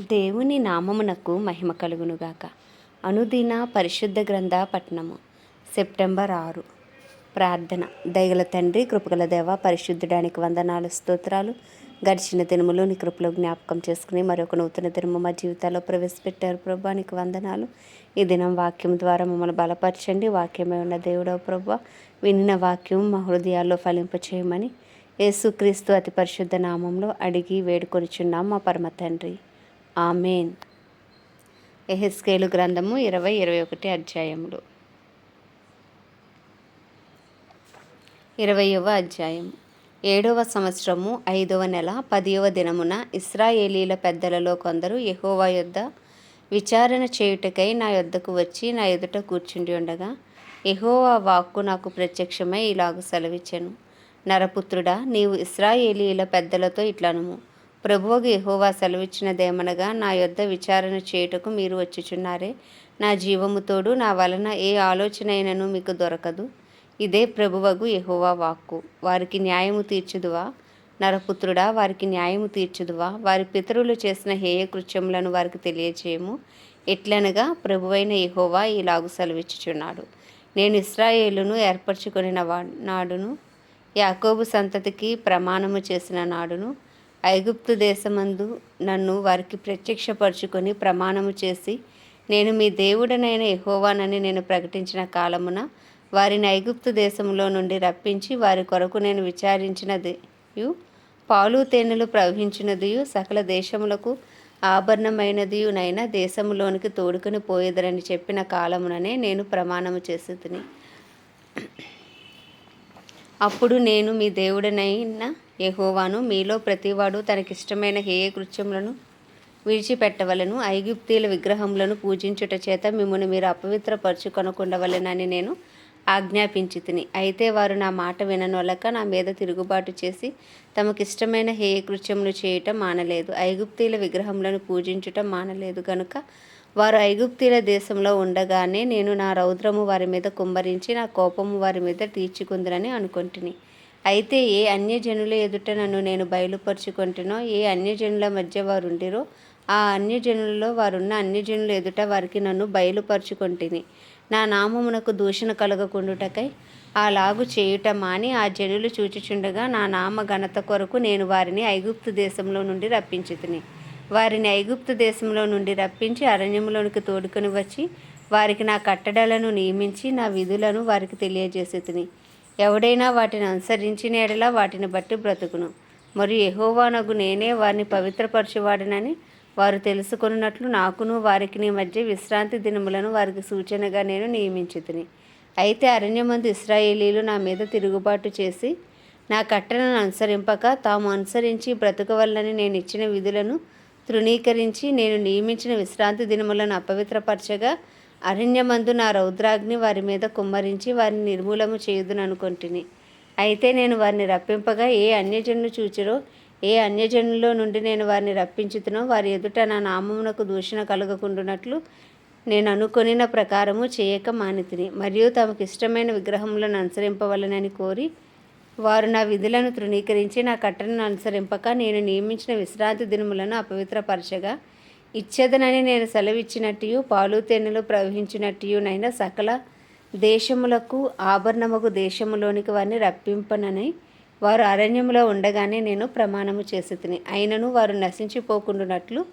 దేవుని నామమునకు మహిమ కలుగునుగాక. అనుదిన పరిశుద్ధ గ్రంథ పట్టణము. సెప్టెంబర్ ఆరు. ప్రార్థన. దయగల తండ్రి కృపగల దేవ పరిశుద్ధుడానికి వందనాలు స్తోత్రాలు. గడిచిన దినములు నీ కృపలో జ్ఞాపకం చేసుకుని మరొక నూతన దినము మా జీవితాల్లో ప్రవేశపెట్టారు ప్రభా నీకు వందనాలు. ఈ దినం వాక్యం ద్వారా మమ్మల్ని బలపరచండి. వాక్యమే ఉన్న దేవుడో ప్రభా. వినిన వాక్యం మా హృదయాల్లో ఫలింపచేయమని యేసుక్రీస్తు అతి పరిశుద్ధ నామంలో అడిగి వేడుకొనిచున్నాం మా పరమ తండ్రి. ఆమెన్. ఎహెస్కేలు గ్రంథము ఇరవై ఇరవై ఒకటి అధ్యాయములు. ఇరవయవ అధ్యాయం. ఏడవ సంవత్సరము ఐదవ నెల పదియవ దినమున ఇస్రాయేలీల పెద్దలలో కొందరు యహోవా యొద్ద విచారణ చేయుటకై నా యొద్దకు వచ్చి నా ఎదుట కూర్చుండి ఉండగా యహోవా వాక్కు నాకు ప్రత్యక్షమై ఇలాగ సెలవిచ్చెను. నరపుత్రుడా నీవు ఇస్రాయేలీల పెద్దలతో ఇట్లనము. ప్రభువుకు యెహోవా సెలవిచ్చినదేమనగా నా యొద్ద విచారణ చేయుటకు మీరు వచ్చుచున్నారే. నా జీవముతోడు నా వలన ఏ ఆలోచన అయినను మీకు దొరకదు. ఇదే ప్రభువగు యెహోవా వాక్కు. వారికి న్యాయము తీర్చుదువా? నరపుత్రుడా వారికి న్యాయము తీర్చుదువా? వారి పితరులు చేసిన హేయ కృత్యములను వారికి తెలియచేయము. ఎట్లనగా ప్రభువైన యెహోవా ఇలాగు సెలవిచ్చుచున్నాడు. నేను ఇస్రాయేలును ఏర్పరచుకొనిన వా నాడును యాకోబు సంతతికి ప్రమాణము చేసిన నాడును ఐగుప్తు దేశమందు నన్ను వారికి ప్రత్యక్షపరుచుకొని ప్రమాణము చేసి నేను మీ దేవుడనైన ఎహోవానని నేను ప్రకటించిన కాలమున వారిని ఐగుప్తు దేశంలో నుండి రప్పించి వారి కొరకు నేను విచారించినదియు పాలు తేనెలు ప్రవహించినదియు సకల దేశములకు ఆభరణమైనదియునైన దేశములోనికి తోడుకొని పోయేదరని చెప్పిన కాలముననే నేను ప్రమాణము చేసి తిని అప్పుడు నేను మీ దేవుడనైన యెహోవాను మీలో ప్రతివాడు తనకిష్టమైన హేయ కృత్యములను విడిచిపెట్టవలను. ఐగుప్తీల విగ్రహములను పూజించుట చేత మిమ్మల్ని మీరు అపవిత్రపరచు కొనకుండవలెనని నేను ఆజ్ఞాపించి తిని అయితే వారు నా మాట విననొలక నా మీద తిరుగుబాటు చేసి తమకిష్టమైన హేయ కృత్యములు చేయటం మానలేదు. ఐగుప్తీల విగ్రహములను పూజించుట మానలేదు గనుక వారు ఐగుప్తీల దేశంలో ఉండగానే నేను నా రౌద్రము వారి మీద కుమ్మరించి నా కోపము వారి మీద తీర్చుకుందరని అనుకొంటిని. అయితే ఏ అన్యజనుల ఎదుట నన్ను నేను బయలుపరుచుకుంటునో ఏ అన్యజనుల మధ్య వారు ఉండిరో ఆ అన్యజనులలో వారున్న అన్యజనుల ఎదుట వారికి నన్ను బయలుపరుచుకొంటిని. నా నామమునకు దూషణ కలగకుండుటకై అలాగు చేయుట మాని ఆ జనులు చూచుచుండగా నా నామ ఘనత కొరకు నేను వారిని ఐగుప్తు దేశంలో నుండి రప్పించుతిని. వారిని ఐగుప్తు దేశంలో నుండి రప్పించి అరణ్యంలోనికి తోడుకొని వచ్చి వారికి నా కట్టడలను నియమించి నా విధులను వారికి తెలియజేసేతిని. ఎవడైనా వాటిని అనుసరించిన ఎడలా వాటిని బట్టి బ్రతుకును. మరియు ఎహోవానగు నేనే వారిని పవిత్రపరచువాడనని వారు తెలుసుకున్నట్లు నాకును వారికి నీ మధ్య విశ్రాంతి దినములను వారికి సూచనగా నేను నియమించుతుని. అయితే అరణ్యమందు ఇస్రాయేలీలు నా మీద తిరుగుబాటు చేసి నా కట్టలను అనుసరింపక తాము అనుసరించి బ్రతకవల్లని నేను ఇచ్చిన విధులను తృణీకరించి నేను నియమించిన విశ్రాంతి దినములను అపవిత్రపరచగా అరణ్యమందు నా రౌద్రాగ్ని వారి మీద కుమ్మరించి వారిని నిర్మూలము చేయుదుననుకొంటిని అయితే నేను వారిని రప్పింపగా ఏ అన్యజనులు చూచిరో ఏ అన్యజనుల్లో నుండి నేను వారిని రప్పించుతునో వారి ఎదుట నా నామమునకు దూషణ కలగకుండునట్లు నేను అనుకొనిన ప్రకారము చేయక మానితిని. మరియు తమకు ఇష్టమైన విగ్రహములను అనుసరింపవలనని కోరి వారు నా విధులను తృణీకరించి నా కట్టను అనుసరింపక నేను నియమించిన విశ్రాంతి దినములను అపవిత్రపరచగా ఇచ్చేదనని నేను సెలవిచ్చినట్టు పాలు తేనెలు ప్రవహించినట్టునైనా సకల దేశములకు ఆభరణముకు దేశములోనికి వారిని రప్పింపనని వారు అరణ్యములో ఉండగానే నేను ప్రమాణము చేసి తిని అయినను వారు నశించిపోకుండానట్లు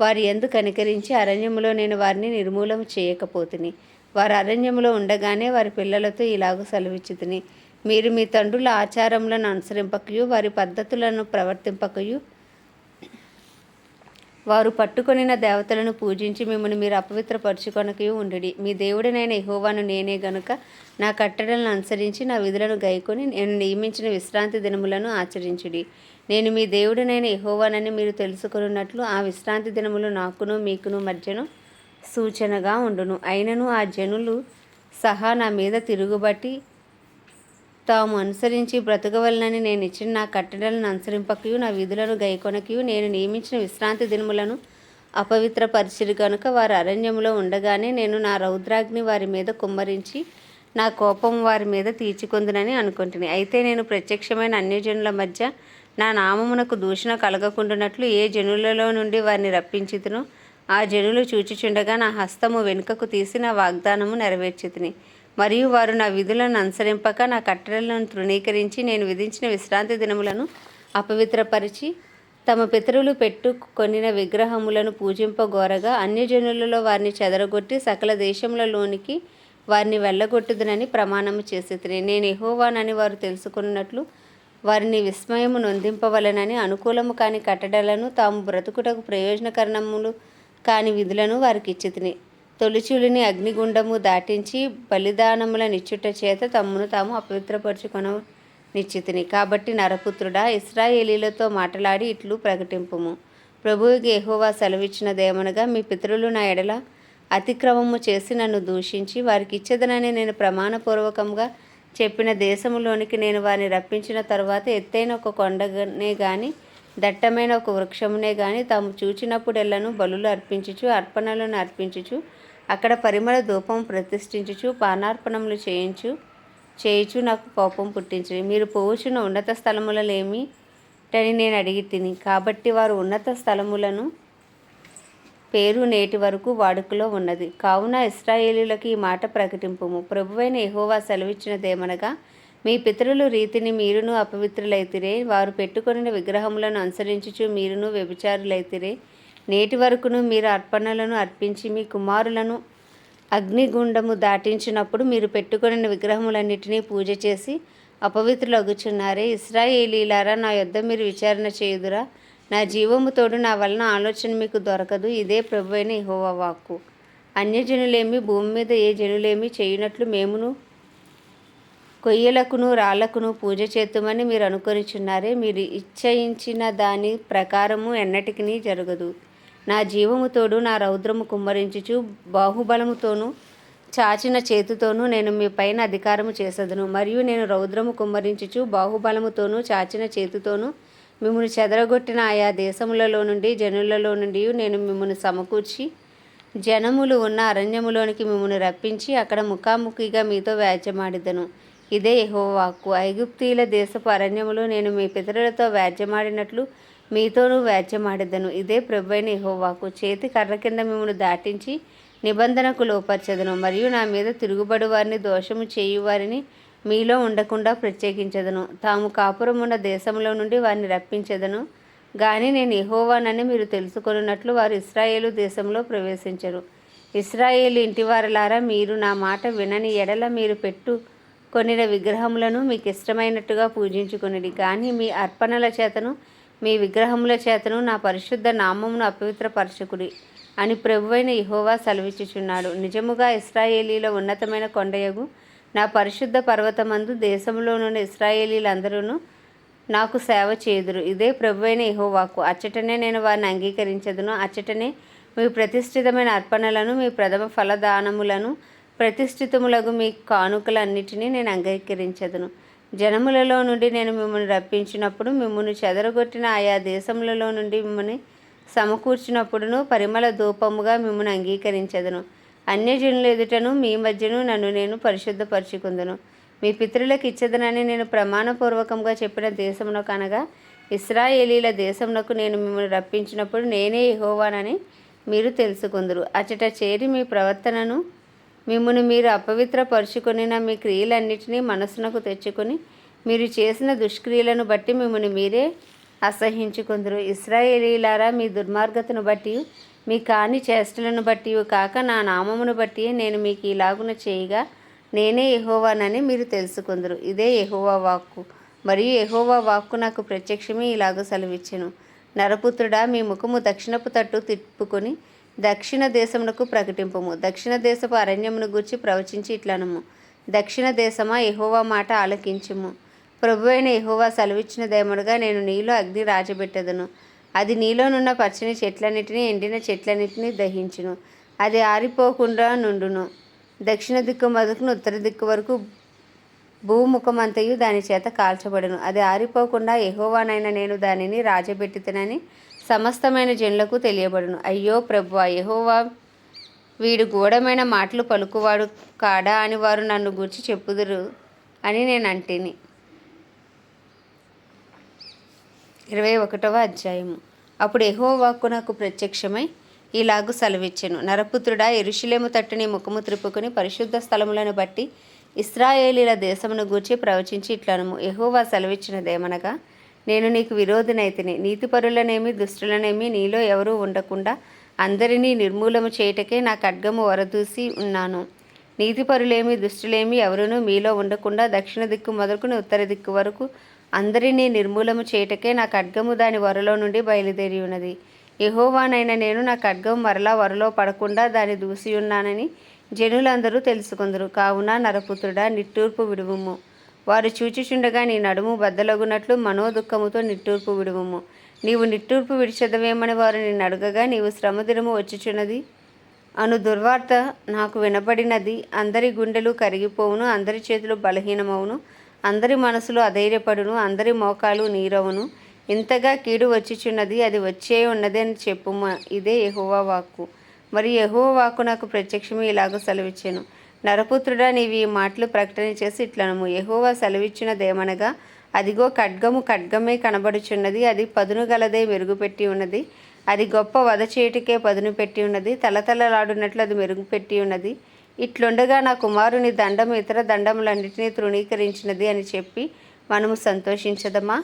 వారు ఎందుకు కనికరించి అరణ్యములో నేను వారిని నిర్మూలన చేయకపోతుని. వారు అరణ్యములో ఉండగానే వారి పిల్లలతో ఇలాగ సెలవిచ్చి తిని మీరు మీ తండ్రుల ఆచారములను అనుసరింపకయు వారి పద్ధతులను ప్రవర్తింపకయు. వారు పట్టుకొనిన దేవతలను పూజించి మిమ్మల్ని మీరు అపవిత్రపరచుకొనకయు ఉండుడి. మీ దేవుడినైన ఇహోవాను నేనే గనుక నా కట్టడలను అనుసరించి నా విధులను గైకొని నేను నియమించిన విశ్రాంతి దినములను ఆచరించుడి. నేను మీ దేవుడినైన ఇహోవానని మీరు తెలుసుకున్నట్లు ఆ విశ్రాంతి దినములు నాకును మీకును మధ్యను సూచనగా ఉండును. అయినను ఆ జనులు సహా నా మీద తిరుగుబట్టి తాము అనుసరించి బ్రతకవలనని నేను ఇచ్చిన నా కట్టడలను అనుసరింపకయు నా విధులను గైకొనకయు నేను నియమించిన విశ్రాంతి దినములను అపవిత్రపరిచిరు కనుక వారు అరణ్యములో ఉండగానే నేను నా రౌద్రాగ్ని వారి మీద కుమ్మరించి నా కోపం వారి మీద తీర్చుకుందునని అనుకుంటుని. అయితే నేను ప్రత్యక్షమైన అన్యజనుల మధ్య నా నామమునకు దూషణ కలగకుండానట్లు ఏ జనులలో నుండి వారిని రప్పించితును ఆ జనులు చూచిచుండగా నా హస్తము వెనుకకు తీసి నా వాగ్దానము నెరవేర్చితిని. మరియు వారు నా విధులను అనుసరింపక నా కట్టడలను తృణీకరించి నేను విధించిన విశ్రాంతి దినములను అపవిత్రపరిచి తమ పితరులు పెట్టుకొనిన విగ్రహములను పూజింపగోరగా అన్యజనులలో వారిని చెదరగొట్టి సకల దేశములలోనికి వారిని వెళ్ళగొట్టుదునని ప్రమాణము చేసి నేను ఎహోవానని వారు తెలుసుకున్నట్లు వారిని విస్మయము నొందింపవలనని అనుకూలము కాని కట్టడలను తాము బ్రతుకుటకు ప్రయోజనకరణములు కాని విధులను వారికి ఇచ్చితిని. తొలిచూలిని అగ్నిగుండము దాటించి బలిదానముల నిచ్చుట చేత తమ్మును తాము అపవిత్రపరుచుకొన నిశ్చితిని. కాబట్టి నరపుత్రుడా ఇస్రాయేలీలతో మాట్లాడి ఇట్లు ప్రకటింపుము. ప్రభువుకి ఎహోవా సెలవిచ్చినదేమనగా మీ పితరులు నా ఎడల అతిక్రమము చేసి నన్ను దూషించి వారికి ఇచ్చేదనని నేను ప్రమాణపూర్వకంగా చెప్పిన దేశములోనికి నేను వారిని రప్పించిన తర్వాత ఎత్తైన ఒక కొండనే గాని దట్టమైన ఒక వృక్షమునే కానీ తాము చూచినప్పుడెల్లను బలులు అర్పించుచు అర్పణలను అర్పించుచు అక్కడ పరిమళ ధూపం ప్రతిష్ఠించుచు పానార్పణములు చేయించు చేయుచు నాకు కోపం పుట్టించు మీరు పోవుచున్న ఉన్నత స్థలములలేమి? అని నేను అడిగి తిని. కాబట్టి వారు ఉన్నత స్థలములను పేరు నేటి వరకు వాడుకలో ఉన్నది. కావున ఇస్రాయేలీలకు ఈ మాట ప్రకటింపుము. ప్రభువైన ఎహోవా సెలవిచ్చినదేమనగా మీ పితరులు రీతిని మీరును అపవిత్రులైతిరే. వారు పెట్టుకొనిన విగ్రహములను అనుసరించుచు మీరును వ్యభిచారులైతిరే. నేటి వరకును మీరు అర్పణలను అర్పించి మీ కుమారులను అగ్నిగుండము దాటించినప్పుడు మీరు పెట్టుకుని విగ్రహములన్నిటినీ పూజ చేసి అపవిత్రులగుచున్నారే. ఇస్రాయేలీలారా నా యొద్ద మీరు విచారణ చేయుదురా. నా జీవము తోడు నా వలన ఆలోచన మీకు దొరకదు. ఇదే ప్రభు అయిన యెహోవా వాక్కు. అన్యజనులేమి భూమి మీద ఏ జనులేమి చేయునట్లు మేమును కొయ్యలకును రాళ్ళకును పూజ చేద్దామని మీరు అనుకొనిచున్నారే. మీరు ఇచ్చయించిన దాని ప్రకారము ఎన్నటికీ జరగదు. నా జీవముతోడు నా రౌద్రము కుమ్మరించుచు బాహుబలముతోనూ చాచిన చేతితోనూ నేను మీ పైన అధికారము చేసదును. మరియు నేను రౌద్రము కుమ్మరించుచు బాహుబలముతోనూ చాచిన చేతితోనూ మిమ్మల్ని చెదరగొట్టిన ఆయా దేశములలో నుండి జనులలో నుండి నేను మిమ్మల్ని సమకూర్చి జనములు ఉన్న అరణ్యములోనికి మిమ్మల్ని రప్పించి అక్కడ ముఖాముఖిగా మీతో వ్యాజ్యమాడిదను. ఇదే యెహోవాకు. ఐగుప్తీల దేశపు అరణ్యములో నేను మీ పితరులతో వ్యాజ్యమాడినట్లు మీతోనూ వ్యాజ్యమాడిదను. ఇదే ప్రభువైన యహోవాకు చేతి కర్ర కింద మిమ్మల్ని దాటించి నిబంధనకు లోపరచదను. మరియు నా మీద తిరుగుబడి వారిని దోషము చేయువారిని మీలో ఉండకుండా ప్రత్యేకించదను. తాము కాపురమున్న దేశంలో నుండి వారిని రప్పించదను. కానీ నేను ఎహోవానని మీరు తెలుసుకొనున్నట్లు వారు ఇస్రాయేలు దేశంలో ప్రవేశించరు. ఇస్రాయేలు ఇంటివారలారా మీరు నా మాట వినని ఎడల మీరు పెట్టు కొనిన విగ్రహములను మీకు ఇష్టమైనట్టుగా పూజించుకొనిడి కానీ మీ అర్పణల చేతను మీ విగ్రహముల చేతను నా పరిశుద్ధ నామమును అపవిత్రపరచుకుడి అని ప్రభువైన ఇహోవా సెలవిచ్చుచున్నాడు. నిజముగా ఇస్రాయేలీలో ఉన్నతమైన కొండయగు నా పరిశుద్ధ పర్వతమందు దేశంలో నుండి ఇస్రాయేలీలందరూ నాకు సేవ చేదురు ఇదే ప్రభువైన ఇహోవాకు అచ్చటనే నేను వారిని అంగీకరించదును. అచ్చటనే మీ ప్రతిష్ఠితమైన అర్పణలను మీ ప్రథమ ఫలదానములను ప్రతిష్ఠితములకు మీ కానుకలన్నిటినీ నేను అంగీకరించదును. జనములలో నుండి నేను మిమ్మల్ని రప్పించినప్పుడు మిమ్మల్ని చెదరగొట్టిన ఆయా దేశములలో నుండి మిమ్మల్ని సమకూర్చినప్పుడును పరిమళ ధూపముగా మిమ్మల్ని అంగీకరించదును. అన్యజనుల ఎదుటను మీ మధ్యను నన్ను నేను పరిశుద్ధపరచుకుందును. మీ పితరులకు ఇచ్చదనని నేను ప్రమాణపూర్వకంగా చెప్పిన దేశంలో కనగా ఇస్రాయేలీల దేశమునకు నేను మిమ్మల్ని రప్పించినప్పుడు నేనే యెహోవానని మీరు తెలుసుకుందరు. అచట చేరి మీ ప్రవర్తనను మిమ్మల్ని మీరు అపవిత్రపరుచుకొనిన మీ క్రియలన్నిటినీ మనసునకు తెచ్చుకొని మీరు చేసిన దుష్క్రియలను బట్టి మిమ్మల్ని మీరే అసహించుకుందరు. ఇస్రాయేలీలారా మీ దుర్మార్గతను బట్టి మీ కాని చేష్టలను బట్టి కాక నా నామమును బట్టి నేను మీకు ఇలాగున చేయగా నేనే ఎహోవానని మీరు తెలుసుకుందరు. ఇదే ఎహోవా వాక్కు. మరియు ఎహోవా వాక్కు నాకు ప్రత్యక్షమే ఇలాగ సెలవిచ్చెను. నరపుత్రుడా మీ ముఖము దక్షిణపు తట్టు తిప్పుకొని దక్షిణ దేశమునకు ప్రకటింపము. దక్షిణ దేశపు అరణ్యమును గూర్చి ప్రవచించి ఇట్లనము. దక్షిణ దేశమా ఎహోవా మాట ఆలకించుము. ప్రభువైన సెలవిచ్చిన సెలవిచ్చినదేమనగా నేను నీలో అగ్ని రాజబెట్టదును. అది నీలోనున్న పచ్చని చెట్లన్నిటినీ ఎండిన చెట్లన్నిటినీ దహించును. అది ఆరిపోకుండా నుండును. దక్షిణ దిక్కు మొదలుకుని ఉత్తర దిక్కు వరకు భూముఖమంతయు దాని చేత కాల్చబడును. అది ఆరిపోకుండా ఎహోవానైనా నేను దానిని రాజబెట్టుతనని సమస్తమైన జనులకు తెలియబడును. అయ్యో ప్రభు యెహోవా వీడు గూఢమైన మాటలు పలుకువాడు కాడా అని వారు నన్ను గూర్చి చెప్పుదురు అని నేను అంటిని. ఇరవై ఒకటవ అధ్యాయము. అప్పుడు ఎహో వాక్కు నాకు ప్రత్యక్షమై ఇలాగు సెలవిచ్చెను. నరపుత్రుడా ఎరుషులేము తట్టుని ముఖము త్రిప్పుకొని పరిశుద్ధ స్థలములను బట్టి ఇస్రాయేలీల దేశమును గూర్చి ప్రవచించి ఇట్లనము. ఎహోవా సెలవిచ్చినదేమనగా నేను నీకు విరోధినైతిని. నీతిపరులనేమి దుష్టులనేమి నీలో ఎవరూ ఉండకుండా అందరినీ నిర్మూలము చేయుటకే నా ఖడ్గము వరదూసి ఉన్నాను. నీతిపరులేమి దుష్టులేమి ఎవరునూ మీలో ఉండకుండా దక్షిణ దిక్కు మొదలుకుని ఉత్తర దిక్కు వరకు అందరినీ నిర్మూలము చేయుటకే నా ఖడ్గము దాని వరలో నుండి బయలుదేరి ఉన్నది. యెహోవానైన నేను నా ఖడ్గం మరలా వరలో పడకుండా దాన్ని దూసి ఉన్నానని జనులందరూ తెలుసుకుందరు. కావున నరపుత్రుడా నిట్టూర్పు విడువుము. వారు చూచిచుండగా నీ నడుము బద్దలగునట్లు మనోదుఖముతో నిట్టూర్పు విడువుము. నీవు నిట్టూర్పు విడిచెదవేమని వారు నిన్ను అడగగా నీవు శ్రమదినము వచ్చుచున్నది? అను దుర్వార్త నాకు వినబడినది అందరి గుండెలు కరిగిపోవును అందరి చేతులు బలహీనమవును అందరి మనసులు అధైర్యపడును అందరి మోకాలు నీరవును. ఇంతగా కీడు వచ్చిచున్నది అది వచ్చే ఉన్నది అని చెప్పుమా. ఇదే యహోవా వాక్కు. మరి ఎహోవా వాక్కు నాకు ప్రత్యక్షమే ఇలాగ సెలవిచ్చాను. నరపుత్రుడా నీవి ఈ మాటలు ప్రకటన చేసి ఇట్లనము. యహోవా సెలవిచ్చినదేమనగా అదిగో ఖడ్గము ఖడ్గమే కనబడుచున్నది అది పదును గలదే మెరుగుపెట్టి ఉన్నది అది గొప్ప వధ చేయుటకే పదును పెట్టి ఉన్నది తలతలలాడునట్లు అది మెరుగుపెట్టి ఉన్నది. ఇట్లుండగా నా కుమారుని దండం ఇతర దండములన్నిటినీ తృణీకరించినది అని చెప్పి మనము సంతోషించదమా?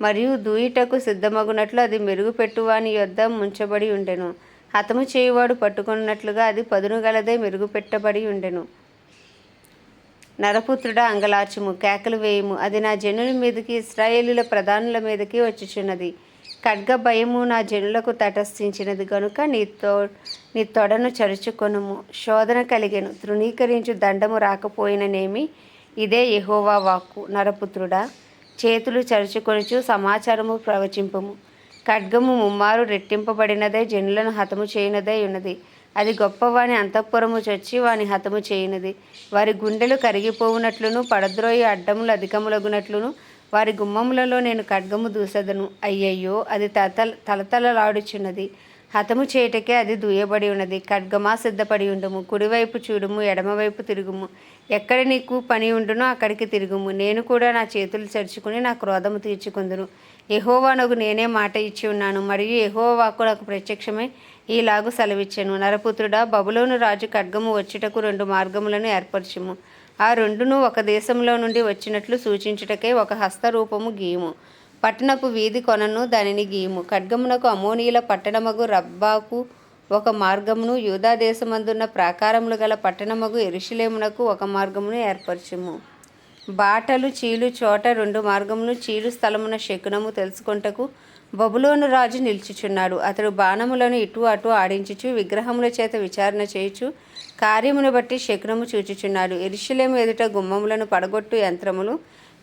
మరియు దూయిటకు సిద్ధమగునట్లు అది మెరుగుపెట్టువాని యొద్ద ముంచబడి ఉండెను. హతము చేయువాడు పట్టుకున్నట్లుగా అది పదును గలదే మెరుగుపెట్టబడి ఉండెను. నరపుత్రుడా అంగలార్చుము కేకలు వేయము. అది నా జనుల మీదకి ఇస్రాయేలుల ప్రధానుల మీదకి వచ్చుచున్నది. ఖడ్గ భయము నా జనులకు తటస్థించినది. గనుక నీ తో నీ తొడను చరుచుకొనుము. శోధన కలిగెను. తృణీకరించు దండము రాకపోయిననేమి? ఇదే యహోవా వాక్కు. నరపుత్రుడా చేతులు చరుచుకొనుచు సమాచారము ప్రవచింపము. ఖడ్గము ముమ్మారు రెట్టింపబడినదే జనులను హతము చేయనదే ఉన్నది. అది గొప్పవాని అంతఃపురము చొచ్చి వాని హతము చేయునది. వారి గుండెలు కరిగిపోవునట్లును పడద్రోయి అడ్డములు అధికములగునట్లును వారి గుమ్మములలో నేను ఖడ్గము దూసెదను. అయ్యయ్యో అది తల తలతలలాడుచున్నది. హతము చేయుటకే అది దూయబడి ఉన్నది ఖడ్గమా సిద్ధపడి ఉండుము కుడివైపు చూడుము ఎడమవైపు తిరుగుము. ఎక్కడ నీకు పని ఉండునో అక్కడికి తిరుగుము. నేను కూడా నా చేతులు చరుచుకుని నా క్రోధము తీర్చుకుందును. ఎహోవానకు నేనే మాట ఇచ్చి ఉన్నాను మరియు ఎహోవాకు నాకు ప్రత్యక్షమై ఈలాగు సెలవిచ్చాను. నరపుత్రుడా బబులోను రాజు ఖడ్గము వచ్చుటకు రెండు మార్గములను ఏర్పరచుము. ఆ రెండును ఒక దేశంలో నుండి వచ్చినట్లు సూచించుటకే ఒక హస్తరూపము గీయము. పట్టణపు వీధి కొనను దానిని గీయము. ఖడ్గమునకు అమోనీయుల పట్టణమగు రబ్బాకు ఒక మార్గమును యూదా దేశమందున్న ప్రాకారములు గల పట్టణమగు ఎరుషులేమునకు ఒక మార్గమును ఏర్పరచుము. బాటలు చీలు చోట రెండు మార్గమును చీలు స్థలమున శకునము తెలుసుకొంటకు బబులోను రాజు నిల్చుచున్నాడు. అతడు బాణములను ఇటు అటు ఆడించుచు విగ్రహముల చేత విచారణ చేయుచు కార్యమును బట్టి శకునము చూచుచున్నాడు. ఎరుషులేము ఎదుట గుమ్మములను పడగొట్టు యంత్రములు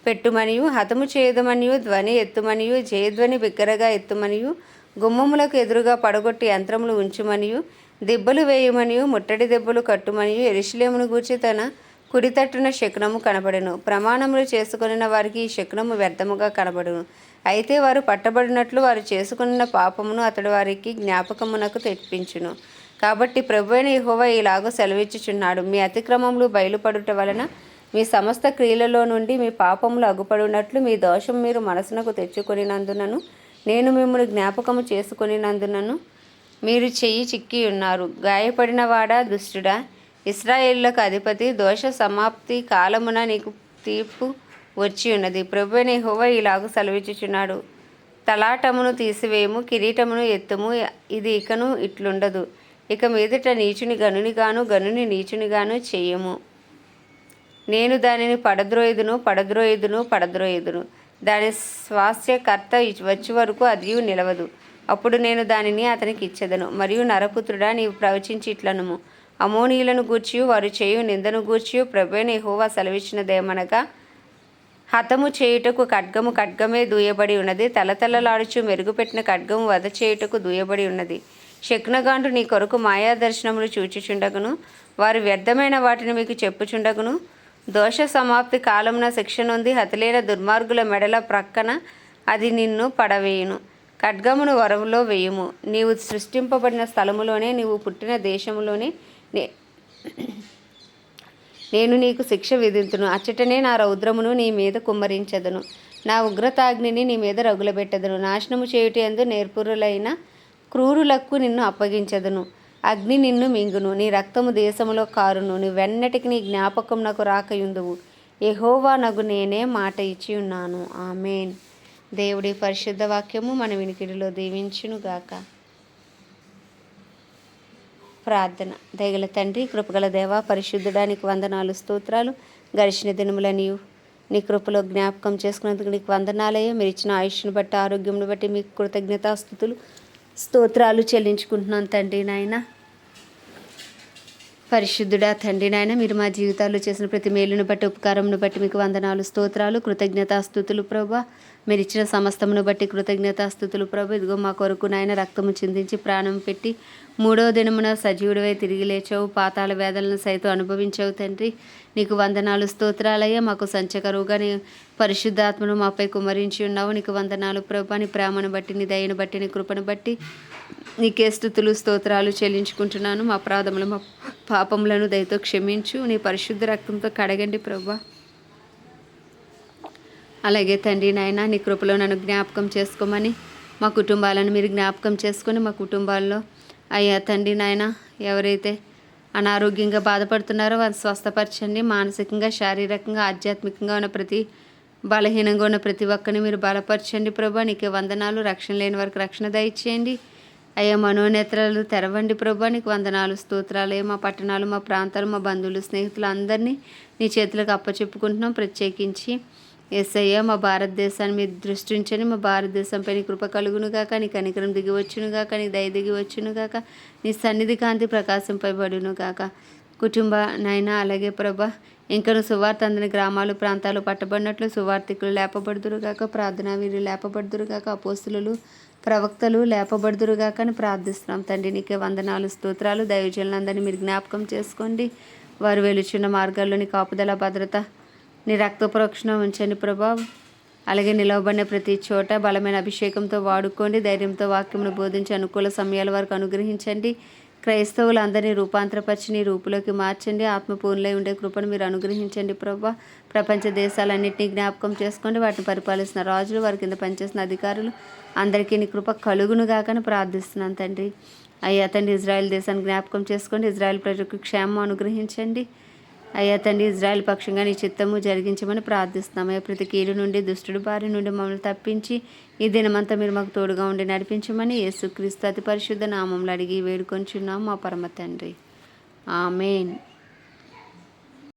పెట్టుమనియు హతము చేయదమనియు ధ్వని ఎత్తుమనియు జయధ్వని బిగ్గరగా ఎత్తుమనియు గుమ్మములకు ఎదురుగా పడగొట్టి యంత్రములు ఉంచుమనియు దెబ్బలు వేయమనియు ముట్టడి దెబ్బలు కట్టుమనియు ఎరుషులేమును గూర్చి తన కుడితట్టున శకునము కనబడును. ప్రమాణములు చేసుకున్న వారికి ఈ శకునము వ్యర్థముగా కనబడును. అయితే వారు పట్టబడినట్లు వారు చేసుకున్న పాపమును అతడు వారికి జ్ఞాపకమునకు తెప్పించును. కాబట్టి ప్రభు అయిన యెహోవా ఇలాగో సెలవిచ్చుచున్నాడు. మీ అతిక్రమములు బయలుపడుట వలన మీ సమస్త క్రియలలో నుండి మీ పాపములు అగుపడినట్లు మీ దోషం మీరు మనసునకు తెచ్చుకొనినందునను నేను మిమ్మల్ని జ్ఞాపకము చేసుకొనినందునను మీరు చెయ్యి చిక్కి ఉన్నారు. గాయపడిన వాడా దుష్టుడా? ఇస్రాయేళ్ళకు అధిపతి దోష సమాప్తి కాలమున నీకు తీర్పు వచ్చి ఉన్నది. ప్రభు అయిన యెహోవా ఇలాగ సెలవిచ్చుచున్నాడు. తలాటమును తీసివేయము కిరీటమును ఎత్తుము ఇది ఇకను ఇట్లుండదు. ఇక మీదట నీచుని గనునిగాను గనుని నీచునిగాను చేయము. నేను దానిని పడద్రోయుదును పడద్రోయుదును పడద్రోయుదును. దాని స్వాస్థ్యకర్త వచ్చే వరకు అది నిలవదు. అప్పుడు నేను దానిని అతనికి ఇచ్చేదను. మరియు నరపుత్రుడా నీవు ప్రవచించి ఇట్లనుము. అమోనీయులను గూర్చి వారు చేయు నిందను గూర్చి ప్రభైన హోవా సెలవిచ్చినదేమనగా హతము చేయుటకు ఖడ్గము ఖడ్గమే దూయబడి ఉన్నది తలతలలాడుచు మెరుగుపెట్టిన ఖడ్గము వధ చేయుటకు దూయబడి ఉన్నది. శకునగాండు నీ కొరకు మాయా దర్శనములు చూచుచుండగును వారు వ్యర్థమైన వాటిని మీకు చెప్పుచుండగును. దోష సమాప్తి కాలమున శిక్ష ఉంది హతలేన దుర్మార్గుల మెడల ప్రక్కన అది నిన్ను పడవేయును. ఖడ్గమును వరములో వేయుము. నీవు సృష్టింపబడిన స్థలములోనే నీవు పుట్టిన దేశములోనే నే నేను నీకు శిక్ష విధింతును. అచ్చటనే నా రౌద్రమును నీ మీద కుమ్మరించదను. నా ఉగ్రతాగ్నిని నీ మీద రగులబెట్టదును. నాశనము చేయుటి ఎందు నేర్పురులైన క్రూరులకు నిన్ను అప్పగించదును. అగ్ని నిన్ను మింగును. నీ రక్తము దేశములో కారును. నీ వెన్నటికి నీ జ్ఞాపకం నాకు రాకయుందువు. ఎహోవా నగు నేనే మాట ఇచ్చి ఉన్నాను ఆమెన్. దేవుడి పరిశుద్ధ వాక్యము మన వినికిడిలో దీవించునుగాక. ప్రార్థన. దయగల తండ్రి కృపగల దేవ పరిశుద్ధుడానికి వందనాలు స్తోత్రాలు గడిచిన దినములని నీ కృపలో జ్ఞాపకం చేసుకున్నందుకు నీకు వందనాలయ్యా. మీరు ఇచ్చిన ఆయుష్ను బట్టి ఆరోగ్యంను బట్టి మీకు కృతజ్ఞతాస్థుతులు స్తోత్రాలు చెల్లించుకుంటున్నాను తండ్రి నాయన. పరిశుద్ధుడా తండ్రి నాయన మీరు మా జీవితాల్లో చేసిన ప్రతి మేలును బట్టి ఉపకారంను బట్టి మీకు వందనాలు స్తోత్రాలు కృతజ్ఞతాస్థుతులు ప్రభా. మీరు ఇచ్చిన సమస్తమును బట్టి కృతజ్ఞతాస్థుతులు ప్రభు. ఇదిగో మా కొరకు నాయన రక్తము చిందించి ప్రాణం పెట్టి మూడో దినమున సజీవుడివై తిరిగి లేచావు. పాతాల వేదలను సైతం అనుభవించావు తండ్రి. నీకు వందనాలు స్తోత్రాలయ్యా. మాకు సంచకరువుగా నీ పరిశుద్ధాత్మను మాపై కుమరించి ఉన్నావు. నీకు వందనాలు ప్రభా. నీ ప్రేమను బట్టి నీ దయను బట్టి నీ కృపను బట్టి నీకే స్థుతులు స్తోత్రాలు చెల్లించుకుంటున్నాను. మా అపరాధములు మా పాపములను దయతో క్షమించు. నీ పరిశుద్ధ రక్తంతో కడగండి ప్రభా. అలాగే తండ్రి నాయన నీ కృపలో నన్ను జ్ఞాపకం చేసుకోమని మా కుటుంబాలను మీరు జ్ఞాపకం చేసుకొని మా కుటుంబాల్లో అయ్యా తండ్రి నాయన ఎవరైతే అనారోగ్యంగా బాధపడుతున్నారో వారిని స్వస్థపరచండి. మానసికంగా శారీరకంగా ఆధ్యాత్మికంగా ఉన్న ప్రతి బలహీనంగా ఉన్న ప్రతి ఒక్కరిని మీరు బలపరచండి ప్రభా. నీకే వందనాలు రక్షణ లేని వారికి రక్షణ దయచేయండి. అయ్యా మనోనేత్రాలు తెరవండి ప్రభా నీకు వందనాలు స్తోత్రాలు. మా పట్టణాలు మా ప్రాంతాలు మా బంధువులు స్నేహితులు అందరినీ నీ చేతులకు అప్పచెప్పుకుంటున్నాం. ప్రత్యేకించి ఎస్ఐయా మా భారతదేశాన్ని మీరు దృష్టించని మా భారతదేశంపై నీ కృప కలుగును గాక నీ కనికరం దిగి గాక నీ దయ దిగి గాక నీ సన్నిధి కాంతి ప్రకాశింపబడును గాక కుటుంబ నైనా అలాగే ప్రభ ఇంకను సువార్త అందని గ్రామాలు ప్రాంతాలు పట్టబడినట్లు సువార్థికులు లేపబడుదురు గాక ప్రార్థనా వీరు లేపబడుదురు గాక అపోస్తులు ప్రవక్తలు లేపబడుదురుగా కానీ ప్రార్థిస్తున్నాం. తండ్రి నీకే వందనాలు స్తోత్రాలు. దైవజనులందరినీ మీరు జ్ఞాపకం చేసుకోండి. వారు వెలుచున్న మార్గాల్లోని కాపుదల భద్రత నీ రక్త ప్రోక్షణ ఉంచండి ప్రభా. అలాగే నిలవబడిన ప్రతి చోట బలమైన అభిషేకంతో వాడుకోండి. ధైర్యంతో వాక్యమును బోధించి అనుకూల సమయాల వరకు అనుగ్రహించండి. క్రైస్తవులు అందరినీ రూపాంతరపరిచి నీ రూపులోకి మార్చండి ఆత్మపూర్ణలై ఉండే కృపను మీరు అనుగ్రహించండి ప్రభా. ప్రపంచ దేశాలన్నింటినీ జ్ఞాపకం చేసుకోండి వాటిని పరిపాలిస్తున్న రాజులు వారి కింద పనిచేస్తున్న అధికారులు అందరికీ నీ కృప కలుగును గాకని ప్రార్థిస్తున్నాను తండ్రి. అయ్యా తండ్రి ఇజ్రాయెల్ దేశాన్ని జ్ఞాపకం చేసుకోండి ఇజ్రాయెల్ ప్రజలకు క్షేమం అనుగ్రహించండి. అయ్యా తండ్రి ఇజ్రాయెల్ పక్షంగా నీ చిత్తము జరిగించమని ప్రార్థిస్తున్నాం. అయ్యా ప్రతి కీడు నుండి దుష్టుడు బారి నుండి మమ్మల్ని తప్పించి ఈ దినమంతా మీరు మాకు తోడుగా ఉండి నడిపించమని యేసుక్రీస్తు అతి పరిశుద్ధ నామంలో అడిగి వేడుకొంచున్నాం మా పరమ తండ్రి. ఆమెన్.